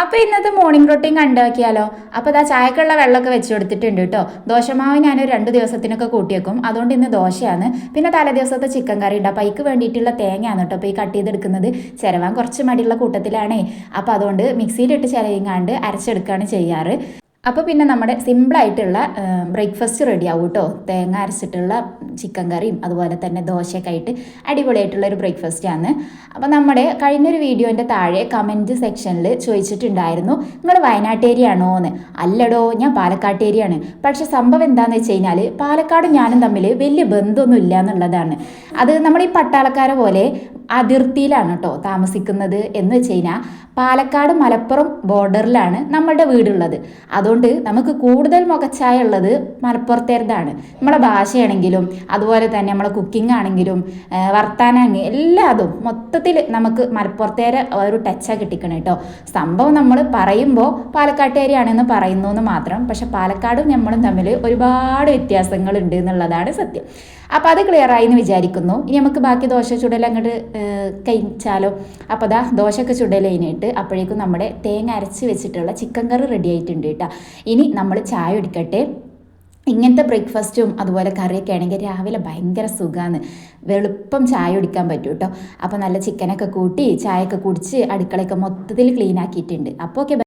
അപ്പോൾ ഇന്നത്തെ morning routine കണ്ടാക്കിയാലോ അപ്പോൾ ഇതാ ചായക്കുള്ള വെള്ളമൊക്കെ വെച്ച് കൊടുത്തിട്ടുണ്ട് കേട്ടോ. ദോശമാവ് ഞാൻ രണ്ട് ദിവസത്തിനൊക്കെ കൂട്ടിയേക്കും അതുകൊണ്ട് ഇന്ന് ദോശയാണ്. പിന്നെ തലേ ദിവസത്തെ ചിക്കൻ കറി ഉണ്ട്. അപ്പോൾ അതിക്ക് വേണ്ടിയിട്ടുള്ള തേങ്ങയാണ് കേട്ടോ അപ്പോൾ ഈ കട്ട് ചെയ്തെടുക്കുന്നത്. ചിരവാൻ കുറച്ച് മടിയുള്ള കൂട്ടത്തിലാണേ. അപ്പോൾ അതുകൊണ്ട് മിക്സിയിലിട്ട് ചിരയിങ്ങാണ്ട് അരച്ചെടുക്കുകയാണ് ചെയ്യാറ്. അപ്പോൾ പിന്നെ നമ്മുടെ സിമ്പിളായിട്ടുള്ള ബ്രേക്ക്ഫാസ്റ്റ് റെഡി ആവും കേട്ടോ തേങ്ങ അരച്ചിട്ടുള്ള ചിക്കൻ കറിയും അതുപോലെ തന്നെ ദോശയൊക്കെ ആയിട്ട് അടിപൊളിയായിട്ടുള്ള ഒരു ബ്രേക്ക്ഫാസ്റ്റ് ആണ്. അപ്പോൾ നമ്മുടെ കഴിഞ്ഞൊരു വീഡിയോന്റെ താഴെ കമന്റ് സെക്ഷനിൽ ചോദിച്ചിട്ടുണ്ടായിരുന്നു നിങ്ങൾ വയനാട്ടേരിയാണോ എന്ന് അല്ലടോ ഞാൻ പാലക്കാട്ടേരിയാണ്. പക്ഷേ സംഭവം എന്താണെന്ന് വെച്ച് കഴിഞ്ഞാൽ പാലക്കാടും ഞാനും തമ്മിൽ വലിയ ബന്ധമൊന്നും ഇല്ല എന്നുള്ളതാണ്. അത് നമ്മൾ ഈ പട്ടാളക്കാരെ പോലെ അതിർത്തിയിലാണ് കേട്ടോ താമസിക്കുന്നത് എന്ന് വെച്ച് കഴിഞ്ഞാൽ പാലക്കാട് മലപ്പുറം ബോർഡറിലാണ് നമ്മളുടെ വീടുള്ളത്. അതുകൊണ്ട് നമുക്ക് കൂടുതൽ മുഖച്ചായ ഉള്ളത് മലപ്പുറത്തേതാണ് നമ്മളെ ഭാഷയാണെങ്കിലും അതുപോലെ തന്നെ നമ്മളെ കുക്കിംഗ് ആണെങ്കിലും വർത്താനാണ് എല്ലാതും മൊത്തത്തിൽ നമുക്ക് മലപ്പുറത്തേരെ ഒരു ടച്ചാണ് കിട്ടിക്കണം കേട്ടോ. സംഭവം നമ്മൾ പറയുമ്പോൾ പാലക്കാട്ടുകാരിയാണെന്ന് പറയുന്നു എന്ന് മാത്രം പക്ഷെ പാലക്കാടും നമ്മളും തമ്മിൽ ഒരുപാട് വ്യത്യാസങ്ങളുണ്ട് എന്നുള്ളതാണ് സത്യം. അപ്പോൾ അത് ക്ലിയർ ആയി എന്ന് വിചാരിക്കുന്നു. ഇനി നമുക്ക് ബാക്കി ദോശ ചുടൽ അങ്ങോട്ട് കഴിച്ചാലോ? അപ്പോൾ അതാ ദോശയൊക്കെ ചുടലതിനായിട്ട് അപ്പോഴേക്കും നമ്മുടെ തേങ്ങ അരച്ച് വെച്ചിട്ടുള്ള ചിക്കൻ കറി റെഡി ആയിട്ടുണ്ട് കേട്ടോ. ഇനി നമ്മൾ ചായ ഒടിക്കട്ടെ ഇങ്ങനത്തെ ബ്രേക്ക്ഫാസ്റ്റും അതുപോലെ കറിയൊക്കെ ആണെങ്കിൽ രാവിലെ ഭയങ്കര സുഖമാണ് വെളുപ്പം ചായ കുടിക്കാൻ പറ്റും കേട്ടോ. അപ്പോൾ നല്ല ചിക്കനൊക്കെ കൂട്ടി ചായയൊക്കെ കുടിച്ച് അടുക്കളയൊക്കെ മൊത്തത്തിൽ ക്ലീൻ ആക്കിയിട്ടുണ്ട്. അപ്പോൾ ഓക്കെ